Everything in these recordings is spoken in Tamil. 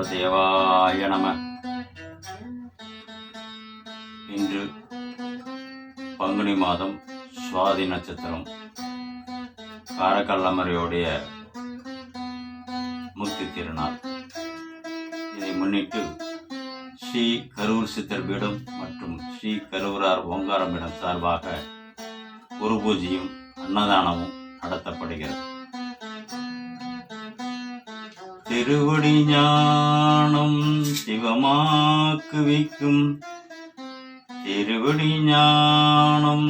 வாசுதேவாய நம. இன்று பங்குனி மாதம் சுவாதி நட்சத்திரம். காரக்கல்லமரையோடைய முக்தி திருநாள். இதை முன்னிட்டு ஸ்ரீ கரூர் சித்தர் பீடம் மற்றும் ஸ்ரீ கரூரார் ஓங்காரம்பிடம் சார்பாக குரு பூஜையும் அன்னதானமும் நடத்தப்படுகிறது. திருவடி ஞானம் சிவமாக்குவிக்கும் திருவடி ஞானம்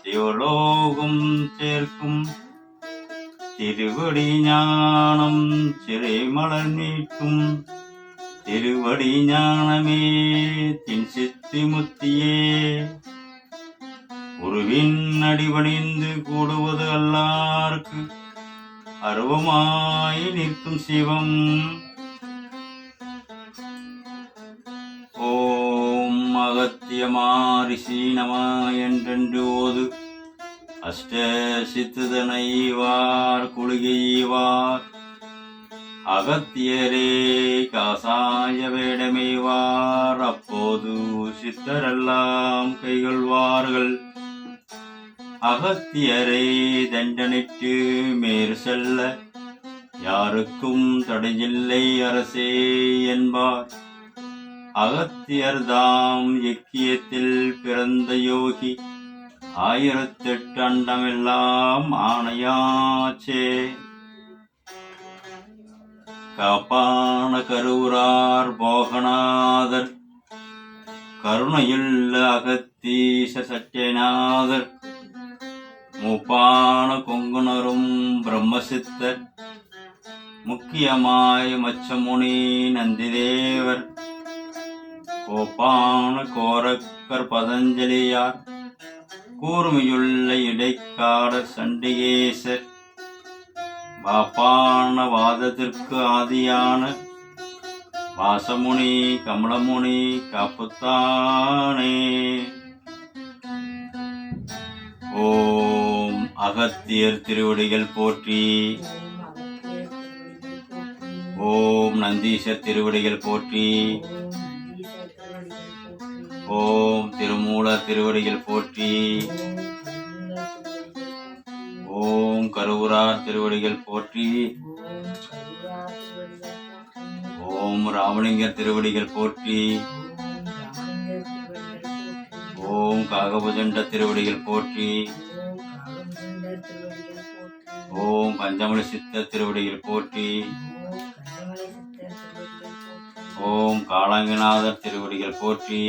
சிவலோகம் சேர்க்கும் திருவடி ஞானம் சிறை மலர் நீட்டும் திருவடி ஞானமே தின் சித்தி முத்தியே குருவின் அடிபணிந்து கூடுவது அல்லார்க்கு அருவமாய் நிற்கும் சிவம். ஓம் அகத்தியமாரிசி நம என்றென்று ஓது. அஷ்ட சித்துதனைவார் குளிகைவார் அகத்தியரே காசாய வேடமைவார். அப்போது சித்தரெல்லாம் கைகொள்வார்கள். அகத்தியரை தண்டனிட்டு மேறு செல்ல யாருக்கும் தடையில்லை அரசே என்பார். அகத்தியர்தாம் எக்கியத்தில் பிறந்த யோகி ஆயிரத்தெட்டு அண்டமெல்லாம் ஆணையாச்சே. காப்பான கருவுரார் போகநாதர் கருணையுள்ள அகத்தீச சத்யநாதர் மூப்பான கொங்குணரும் பிரம்மசித்தர். முக்கியமாய் மச்சமுனி நந்திதேவர். கோப்பான கோரக்கர் பதஞ்சலியார். கூர்மையுள்ள இடைக்காட சண்டிகேசர். பாப்பான வாதத்திற்கு ஆதியான வாசமுனி கமலமுனி காப்புத்தானே. ஓ அகத்தியர் திருவடிகள் போற்றி. ஓம் நந்தீச திருவடிகள் போற்றி. ஓம் திருமூல திருவடிகள் போற்றி. ஓம் கருவூரார் திருவடிகள் போற்றி. ஓம் ராமலிங்கர் திருவடிகள் போற்றி. ஓம் காகபுஜண்ட திருவடிகள் போற்றி. ஓம் பஞ்சமணி சித்த திருவடிகள் போற்றி ஓம் காளாங்கிநாதர் திருவடிகள் போற்றி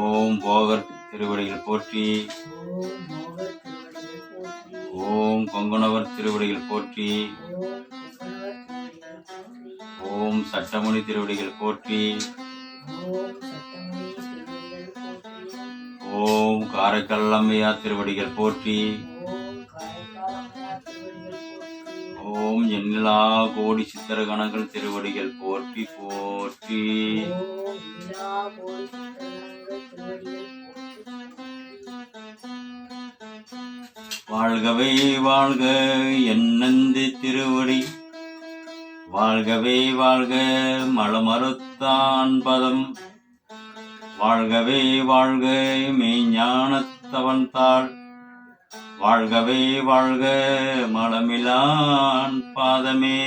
ஓம் போகர் திருவடிகள் போற்றி ஓம் கொங்குணவர் திருவடிகள் போற்றி ஓம் சட்டமணி திருவடிகள் போற்றி ஓம் காரைக்கல்லம்மையா திருவடிகள் போற்றி. ஓம் எண்ணிலா கோடி சித்திர கணங்கள் திருவடிகள் போற்றி போற்றி. வாழ்கவே வாழ்க என்னந்து திருவடி. வாழ்கவே வாழ்க மலமறுத்தான் பதம். வாழ்கவே வாழ்க மெய்ஞானத்தவன் தாள். வாழ்கவே வாழ்க மலமிலான் பாதமே.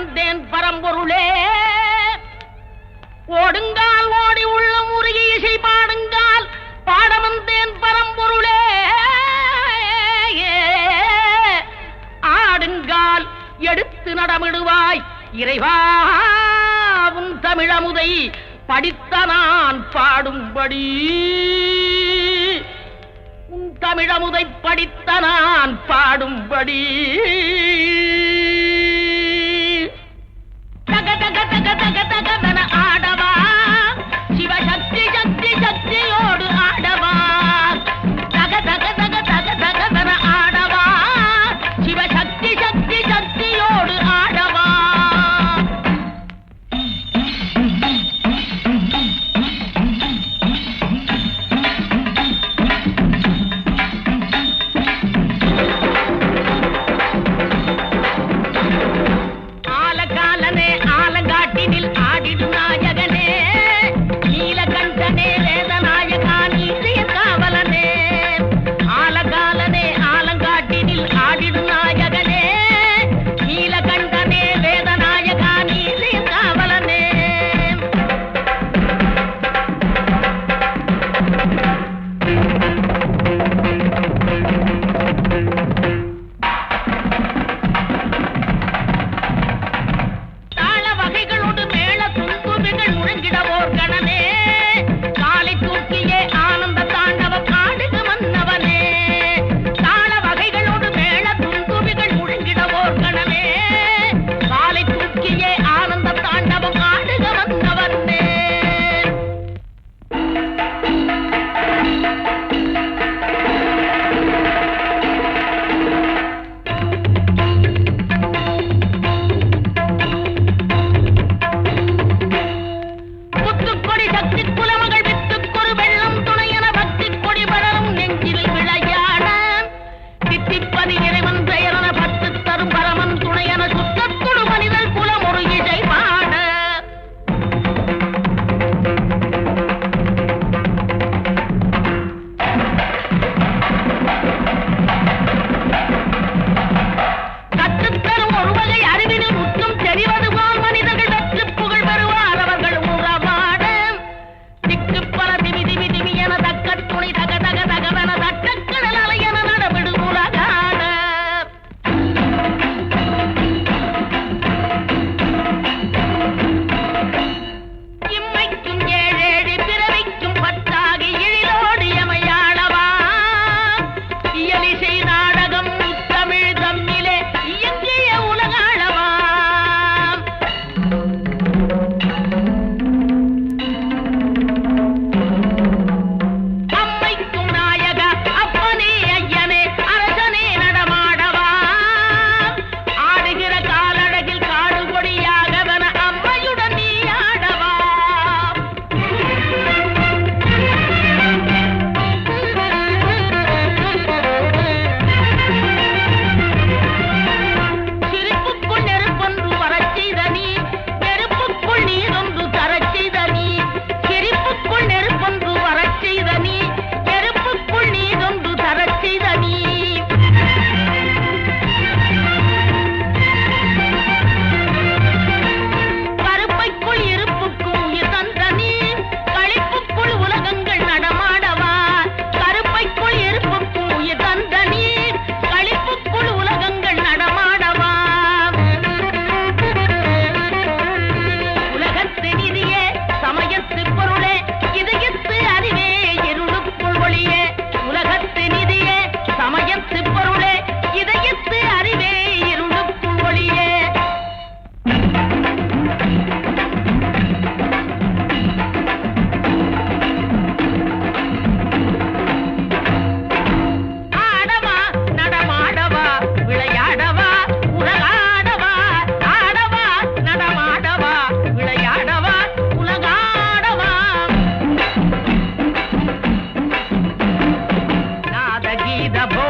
வந்தேன் பரம்பொருளே ஓடுங்கால் ஓடி உள்ள முருகி இசை பாடுங்கால் பாட வந்தேன் பரம்பொருளே ஆடுங்கால் எடுத்து நடமிடுவாய் இறைவாவும் தமிழமுதை படித்த நான் பாடும்படி. உன் தமிழமுதை படித்த நான் பாடும்படி. తగ తగ যাব